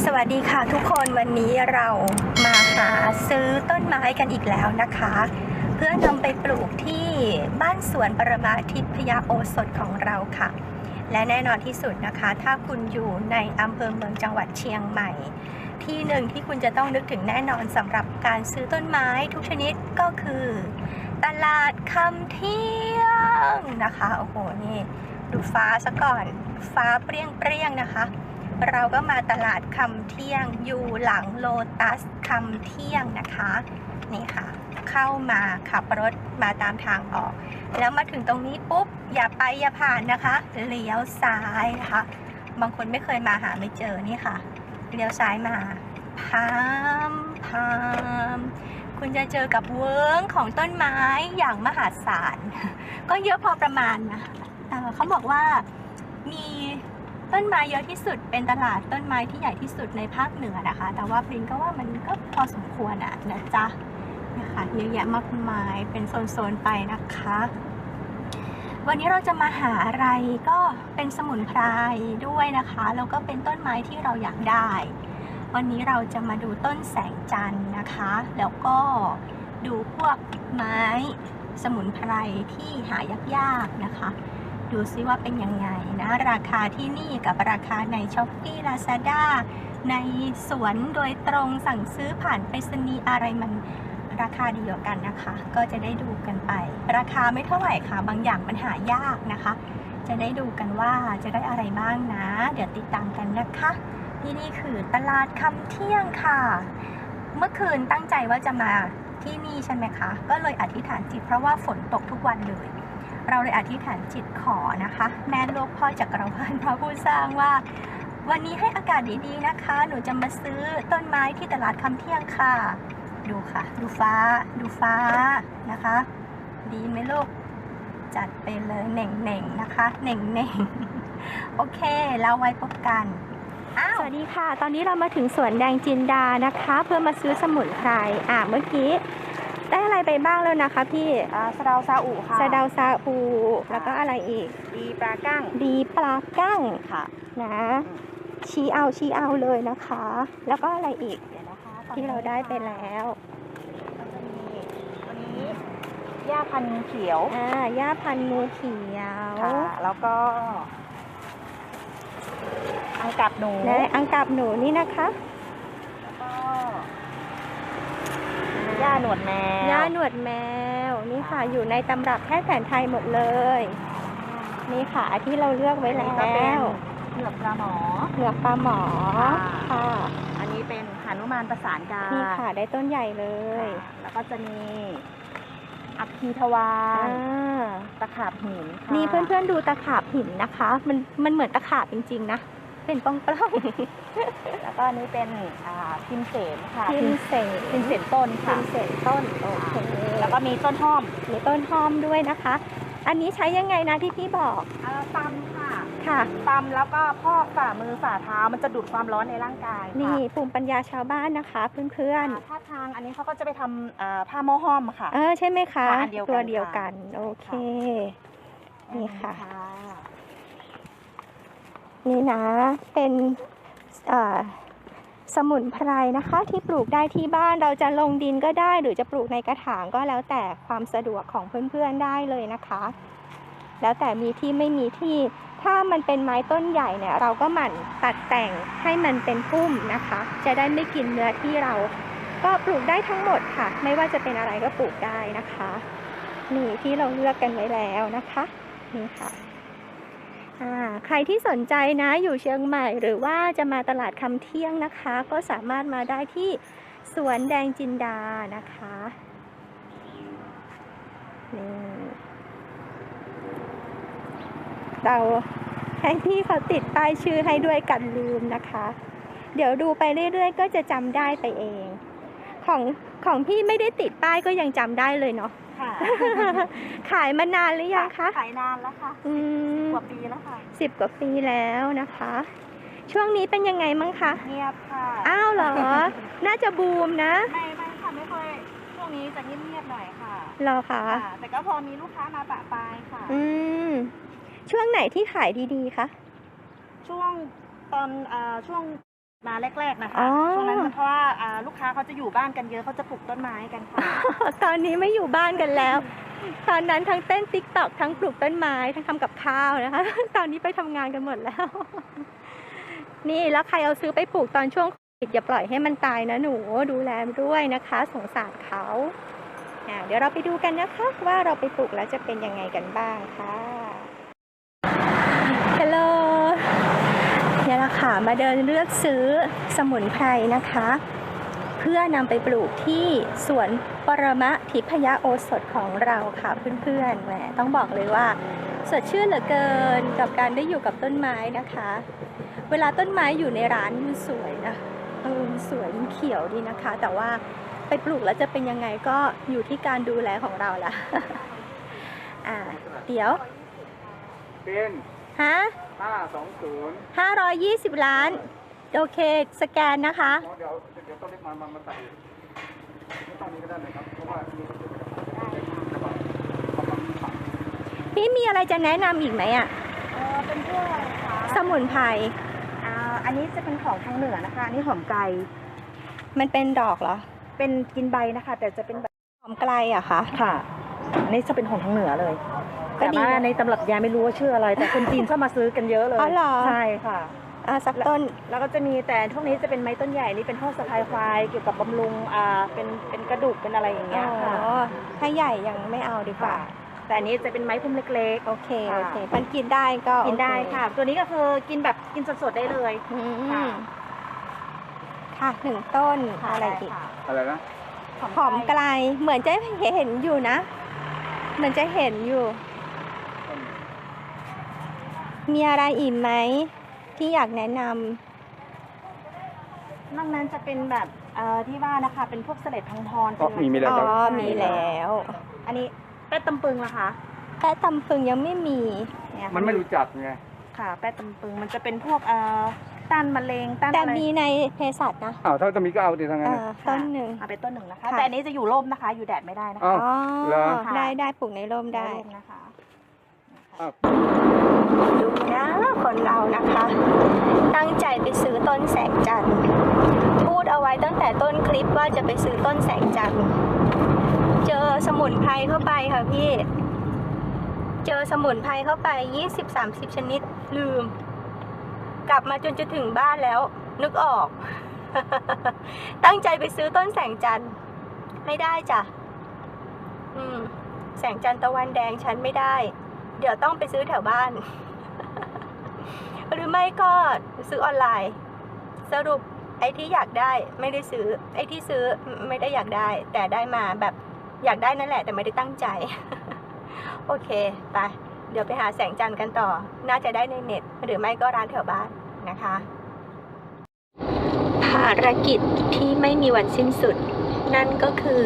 สวัสดีค่ะทุกคนวันนี้เรามาหาซื้อต้นไม้กันอีกแล้วนะคะ เพื่อนำไปปลูกที่บ้านสวนปรมาทิพยาโอสถของเราค่ะ และแน่นอนที่สุดนะคะ ถ้าคุณอยู่ในอำเภอเมืองจังหวัดเชียงใหม่ ที่หนึ่งที่คุณจะต้องนึกถึงแน่นอนสำหรับการซื้อต้นไม้ทุกชนิดก็คือ ตลาดคำเที่ยงนะคะโอ้โหนี่ดูฟ้าซะก่อนฟ้าเปรี้ยงเปรี้ยงๆนะคะ เราก็มาตลาดคำเที่ยงอยู่หลังโลตัสคำเที่ยงนะคะนี่ค่ะ เข้ามาขับรถมาตามทางออก แล้วมาถึงตรงนี้ปุ๊บ อย่าไปอย่าผ่านนะคะเลี้ยวซ้ายนะคะ บางคนไม่เคยมาหาไม่เจอนี่ค่ะเลี้ยวซ้ายมาพามพามคุณจะเจอกับเวิร์งของต้นไม้อย่างมหาศาลก็เยอะพอประมาณนะเเขาบอกว่ามี ต้นไม้เยอะที่สุดเป็นตลาดต้นไม้ที่ใหญ่ที่สุดในภาคเหนือนะคะ แต่ว่าปรินก็ว่ามันก็พอสมควรอะนะจ๊ะนะคะเยอะแยะมากมายเป็นโซนๆไปนะคะ วันนี้เราจะมาหาอะไรก็เป็นสมุนไพรด้วยนะคะแล้วก็เป็นต้นไม้ที่เราอยากได้ วันนี้เราจะมาดูต้นแสงจันทร์นะคะ แล้วก็ดูพวกไม้สมุนไพรที่หายากๆนะคะ ดูซิว่าเป็นยังไงนะ ราคาที่นี่กับราคาในช้อปปี้ลาซาด้าในสวนโดยตรงสั่งซื้อผ่านไปรษณีย์อะไรมันราคาดีกว่ากันนะคะ ก็จะได้ดูกันไป ราคาไม่เท่าไหร่ค่ะ บางอย่างมันหายากนะคะ จะได้ดูกันว่าจะได้อะไรบ้างนะ เดี๋ยวติดตามกันนะคะที่นี่คือตลาดคำเที่ยงค่ะ เมื่อคืนตั้งใจว่าจะมาที่นี่ใช่ไหมคะ ก็เลยอธิษฐานจิตเพราะว่าฝนตกทุกวันเลย เราเลยอธิษฐานจิตขอนะคะ แม่โลกพ่อจักรวาลพระผู้สร้างว่า วันนี้ให้อากาศดีๆนะคะ หนูจะมาซื้อต้นไม้ที่ตลาดคำเที่ยงค่ะ ดูค่ะ ดูฟ้า ดูฟ้านะคะ ดีไหมลูกจัดไปเลยเหน่งๆนะคะเหน่งๆโอเค แล้วไว้พบกันสวัสดีค่ะ ตอนนี้เรามาถึงสวนแดงจินดานะคะ เพื่อมาซื้อสมุนไพรอะเมื่อกี้ ได้อะไรไปบ้างแล้วนะคะพี่อ่าสะเดาซาอุค่ะ สะเดาซาอูแล้วก็อะไรอีก ดีปลากั้ง ดีปลากั้งค่ะนะชี้เอาชี้เอาเลยนะคะ แล้วก็อะไรอีกเดี๋ยวนะคะที่เราได้ไปแล้วก็จะมีตัวนี้หญ้าพันธุ์งูเขียวอ่าย่าพันธุ์งูเขียวค่ะ แล้วก็ อังกับหนู และอังกับหนูนี่นะคะ แล้วก็ หญ้าหนวดแมว ย่าหนวดแมว นี่ค่ะอยู่ในตำรับแพทย์แผนไทยหมดเลย นี่ค่ะที่เราเลือกไว้อันแล้นี้ก็เป็น วเหลือบปลาหมอ เหลือกปลาหมอค่ะ ค่ะอันนี้เป็นหนุมานประสานกานี่ค่ะได้ต้นใหญ่เลยค่ะแล้วก็จะมีอัคคีทวาอ่นาตะขาบหินค่ะนี่เพื่อนๆดูตะขาบหินนะคะ มันมันเหมือนตะขาบจริงๆนะ เป็นป้อง แล้วก็อันนี้เป็นอ่าพิมเสนค่ะๆพิมพ์เสนพิมเสนต้นพิค่ะมพ์เสนต้นโอเคแล้วก็มีต้นห้อมมีต้นหอมด้วยนะคะ อันนี้ใช้ยังไงนะที่พี่บอกอ่าตำค่ะค่ะ ตำแล้วก็พอกฝ่ามือฝ่าเท้ามันจะดูดความร้อนในร่างกายค่ะนี่ภูมิปัญญาชาวบ้านนะคะเพื่อนอ่าถ้าทางอันนี้เขาก็จะไปทำอ่าผ้าหม้อห้อมค่ะ ๆเออใช่ไหมคะค่ะอันเดียวกันตัวเดียวค่ะ กันโอเค นี่ค่ะ นี่นะ เป็นเอ่อ สมุนไพรนะคะที่ปลูกได้ที่บ้านเราจะลงดินก็ได้ หรือจะปลูกในกระถางก็แล้วแต่ความสะดวกของเพื่อนๆได้เลยนะคะ แล้วแต่มีที่ไม่มีที่ ถ้ามันเป็นไม้ต้นใหญ่เนี่ย เราก็หมั่นตัดแต่งให้มันเป็นพุ่มนะคะ จะได้ไม่กินเนื้อที่เรา ก็ปลูกได้ทั้งหมดค่ะ ไม่ว่าจะเป็นอะไรก็ปลูกได้นะคะ นี่ที่เราเลือกกันไว้แล้วนะคะ นี่ค่ะ ใครที่สนใจนะอยู่เชียงใหม่หรือว่าจะมาตลาดคำเที่ยงนะคะ ก็สามารถมาได้ที่สวนแดงจินดานะคะนี่เราให้พี่เขาติดป้ายชื่อให้ด้วยกันลืมนะคะ เดี๋ยวดูไปเรื่อยๆ ก็จะจำได้ไปเอง ของของพี่ไม่ได้ติดป้ายก็ยังจำได้เลยเนาะ ค่ะ ขายมานานหรือยังคะขายนานแล้วค่ะอืมกว่าปีแล้วค่ะสิบกว่าปีแล้วนะคะ ช่วงนี้เป็นยังไงมั้งคะ เงียบค่ะอ้าวเหรอ น่าจะบูมนะไม่ไม่ค่ะไม่ค่อยช่วงนี้จะเงียบๆหน่อยค่ะเหรอคะค่ะ แต่ก็พอมีลูกค้ามาปะปายค่ะ อืมช่วงไหนที่ขายดีๆคะ ช่วงตอนอ่าช่วง มาแรกๆนะคะอ๋อ ช่วงนั้นเพราะว่าอ่าลูกค้าเขาจะอยู่บ้านกันเยอะเขาจะปลูกต้นไม้กันค่ะ ตอนนี้ไม่อยู่บ้านกันแล้ว ตอนนั้นทั้งเต้นติ๊กตอกทั้งปลูกต้นไม้ทั้งทำกับข้าวนะคะ ตอนนี้ไปทำงานกันหมดแล้ว นี่แล้วใครเอาซื้อไปปลูกตอนช่วงโควิดอย่าปล่อยให้มันตายนะหนูดูแลด้วยนะคะ สงสารเขาอ่าเดี๋ยวเราไปดูกันนะคะ ว่าเราไปปลูกแล้วจะเป็นยังไงกันบ้างค่ะฮัลโหลเนี่ยแหละค่ะ มาเดินเลือกซื้อสมุนไพรนะคะ เพื่อนำไปปลูกที่สวนปรมะทิพยโอสถของเราค่ะเพื่อนๆแหมต้องบอกเลยว่าสดชื่นเหลือเกินกับการได้อยู่กับต้นไม้นะคะ เวลาต้นไม้อยู่ในร้านมันสวยนะเออมันสวยมันเขียวดีนะคะ แต่ว่าไปปลูกแล้วจะเป็นยังไงก็อยู่ที่การดูแลของเราละอ่าเดี๋ยวเป็นฮะ ห้าสองศูนย์520 ล้าน โอเค สแกนนะคะ เดี๋ยวเดี๋ยวต้องเรียกมามามาใส่ไม่ต้องนี้ก็ได้เลยครับเพราะว่ามีคนจะมาเอามาฝังพี่มีอะไรจะแนะนำอีกไหมอะเออเป็นพวกอะไรคะสมุนไพร อ่าอันนี้จะเป็นของทางเหนือนะคะ อันนี้หอมไก่มันเป็นดอกเหรอ เป็นกินใบนะคะ แต่จะเป็นแบบหอมไกลอะคะ ค่ะ อันนี้จะเป็นของทางเหนือเลย ก็แต่ดีว่านะในตำรับยาไม่รู้ว่าชื่ออะไร แต่คนจีนชอบมาซื้อกันเยอะเลยอ๋อเหรอ ใช่ค่ะ อะสักต้น แล้วก็จะมีแต่พวกนี้จะเป็นไม้ต้นใหญ่นี่เป็นพวกสะพายควายเกี่ยวกับบำรุงอ่าเป็นเป็นกระดูกเป็นอะไรอย่างเงี้ยค่ะอ๋อถ้าใหญ่ยังไม่เอาดีกว่าแต่อันนี้จะเป็นไม้พุ่มเล็ก โอเค ค่ะ โอเค มันกินได้ก็ๆกินได้โอเค่ะ ตัวนี้ก็คือกินแบบกินสดๆได้เลย อืค่ะ มค่ะหนึ่งต้นอะไรอีก อะไรนะ หอมไกล เหมือนจะเห็นอยู่นะ เหมือนจะเห็นอยู่ มีอะไรอีกไหม ที่อยากแนะนนอกนั้นจะเป็นแบบเอ่อที่ว่านะคะ เป็นพวกเสล็ดพังพรอ๋อมีมีำแล้อ๋วครับอมีแล้ว อันนี้แป้ตำปึงนะคะแต่ตำพึงยังไม่มี เนี่ยมันไม่รู้จักไงค่ะ แป้ตำปึงมันจะเป็นพวกเอ่อต้านมะเร็งต้านแต่อะไรมีในเภสัชนะอ้าวถ้าจะมีก็เอาดิทั้งนั้นอ่านะต้นหนึ่ง เอาไปต้นหนึ่งนะคะ ค่ะ แต่อันนี้จะอยู่ร่มนะคะ อยู่แดดไม่ได้นะคะอ้าวอ๋อ เหรอ ได้ได้ปลูกในร่มได้ร่มนะคะ ดูนะคนเรานะคะ ตั้งใจไปซื้อต้นแสงจันทร์พูดเอาไว้ตั้งแต่ต้นคลิปว่าจะไปซื้อต้นแสงจันทร์เจอสมุนไพรเข้าไปค่ะพี่ เจอสมุนไพรเข้าไป20-30ชนิดลืม กลับมาจนจะถึงบ้านแล้ว นึกออก ตั้งใจไปซื้อต้นแสงจันทร์ไม่ได้จ้ะอืมแสงจันทร์ตะวันแดงฉันไม่ได้ เดี๋ยวต้องไปซื้อแถวบ้าน หรือไม่ก็ซื้อออนไลน์ สรุปไอ้ที่อยากได้ไม่ได้ซื้อ ไอ้ที่ซื้อไม่ได้อยากได้ แต่ได้มาแบบอยากได้นั่นแหละ แต่ไม่ได้ตั้งใจ โอเคไปเดี๋ยวไปหาแสงจันทร์กันต่อ น่าจะได้ในเน็ต หรือไม่ก็ร้านแถวบ้านนะคะ ภารกิจที่ไม่มีวันสิ้นสุด นั่นก็คือ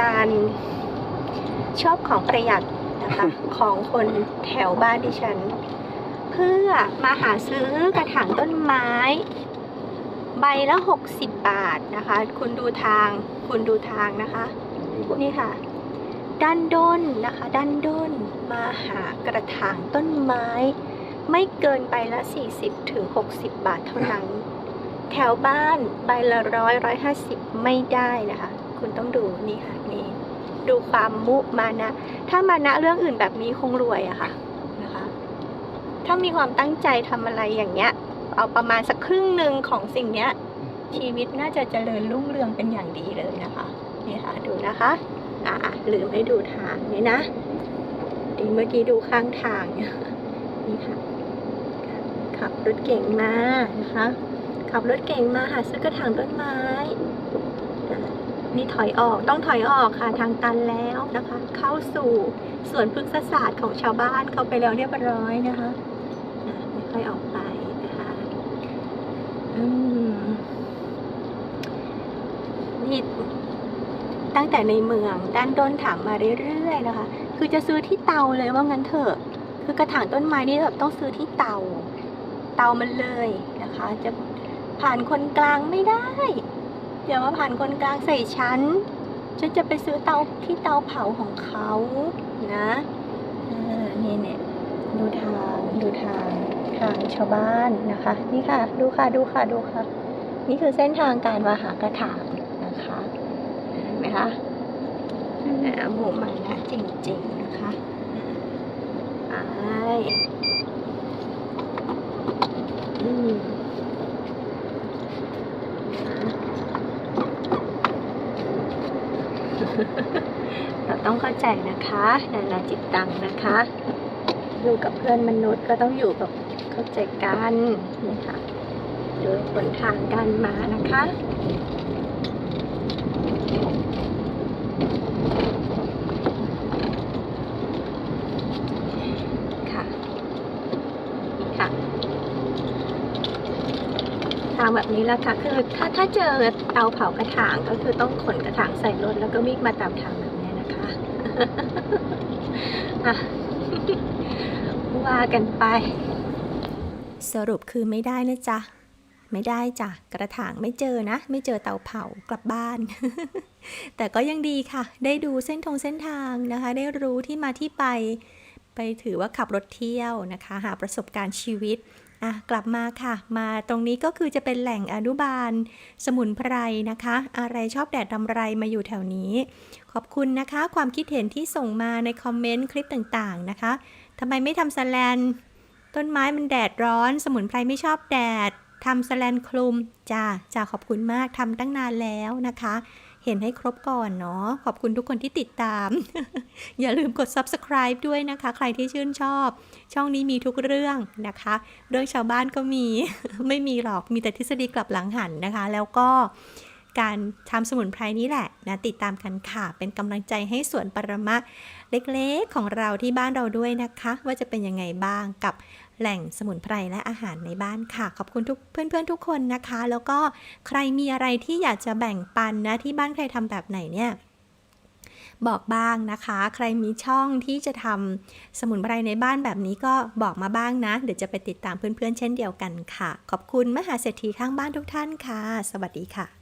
การชอบของประหยัด นะคะของคนแถวบ้านดิฉัน เพื่อมาหาซื้อกระถางต้นไม้ ใบละ 60 บาทนะคะ คุณดูทางคุณดูทางนะคะ นี่ค่ะ ด้านด้นนะคะ ด้านด้นมาหากระถางต้นไม้ ไม่เกินใบละ 40ถึง60 บาทเท่านั้น แถวบ้านใบละร้อยร้อยห้าสิบไม่ได้นะคะ คุณต้องดูนี่ค่ะนี่ ดูความมุมานะ ถ้ามานะเรื่องอื่นแบบนี้คงรวยอะค่ะนะคะ ถ้ามีความตั้งใจทำอะไรอย่างเงี้ย เอาประมาณสักครึ่งหนึ่งของสิ่งเนี้ย ชีวิตน่าจะเจริญรุ่งเรืองเป็นอย่างดีเลยนะคะนี่ค่ะดูนะคะอ่าลืมให้ดูทางนี่นะดีเมื่อกี้ดูข้างทางนี่ค่ะขับรถเก่งมานะคะขับรถเก่งมาหาซื้อกระถางต้นไม้ นี่ถอยออกต้องถอยออกค่ะทางตันแล้วนะคะ เข้าสู่สวนพฤกษศาสตร์ของชาวบ้านเข้าไปแล้วเรียบร้อยนะคะไม่ค่อยออกไปนะคะอืมนี่ตั้งแต่ในเมืองด้านด้นถามมาเรื่อยๆนะคะ คือจะซื้อที่เตาเลยว่างั้นเถอะ คือกระถางต้นไม้นี่แบบต้องซื้อที่เตา เตามันเลยนะคะ จะผ่านคนกลางไม่ได้ อย่ามาผ่านคนกลางใส่ฉัน ฉันจะไปซื้อเตาที่เตาเผาของเขานะเนี่เนี่ยดูทางดูทางทางชาวบ้านนะคะ นี่ค่ะ ดูค่ะดูค่ะดูค่ะ นี่คือเส้นทางการมาหากระถางนะคะเห็นไหมคะอ่าหมู่มานะจริงๆนะคะไปอืมเรา ต้องเข้าใจนะคะนานาจิตตังนะคะอยู่กับเพื่อนมนุษย์ก็ต้องอยู่กับเข้าใจกันนี่ค่ะโดยผลทางการมานะคะค่ะค่ะทางแบบนี้แหละค่ะ คือถ้าถ้าเจอเตาเผากระถางก็คือต้องขนกระถางใส่รถแล้วก็วิ่งมาตามทาง ว่ากันไป สรุปคือไม่ได้นะจ๊ะ ไม่ได้จ้ะ กระถางไม่เจอนะ ไม่เจอเตาเผากลับบ้าน แต่ก็ยังดีค่ะ ได้ดูเส้นทงเส้นทางนะคะ ได้รู้ที่มาที่ไป ไปถือว่าขับรถเที่ยวนะคะ หาประสบการณ์ชีวิต อะกลับมาค่ะ มาตรงนี้ก็คือจะเป็นแหล่งอนุบาล สมุนไพรนะคะ อะไรชอบแดดดำไรมาอยู่แถวนี้ ขอบคุณนะคะ ความคิดเห็นที่ส่งมาในคอมเมนต์คลิปต่างๆนะคะทำไมไม่ทำสแลน ต้นไม้มันแดดร้อน สมุนไพรไม่ชอบแดดทำสแลนคลุมจ้าจ้าขอบคุณมากทำตั้งนานแล้วนะคะ เห็นให้ครบก่อนเนาะขอบคุณทุกคนที่ติดตาม อย่าลืมกด subscribe ด้วยนะคะ ใครที่ชื่นชอบ ช่องนี้มีทุกเรื่องนะคะ เรื่องชาวบ้านก็มี ไม่มีหรอกมีแต่ทฤษฎีกลับหลังหันนะคะ แล้วก็การทำสมุนไพรนี้แหละนะติดตามกันค่ะ เป็นกำลังใจให้สวนปรมะเล็กๆของเราที่บ้านเราด้วยนะคะ ว่าจะเป็นยังไงบ้างกับ แหล่งสมุนไพรและอาหารในบ้านค่ะ ขอบคุณทุกเพื่อนๆทุกคนนะคะ แล้วก็ใครมีอะไรที่อยากจะแบ่งปันนะที่บ้านใครทำแบบไหนเนี่ยบอกบ้างนะคะ ใครมีช่องที่จะทำสมุนไพรในบ้านแบบนี้ก็บอกมาบ้างนะ เดี๋ยวจะไปติดตามเพื่อนๆเช่นเดียวกันค่ะ ขอบคุณมหาเศรษฐีข้างบ้านทุกท่านค่ะ สวัสดีค่ะ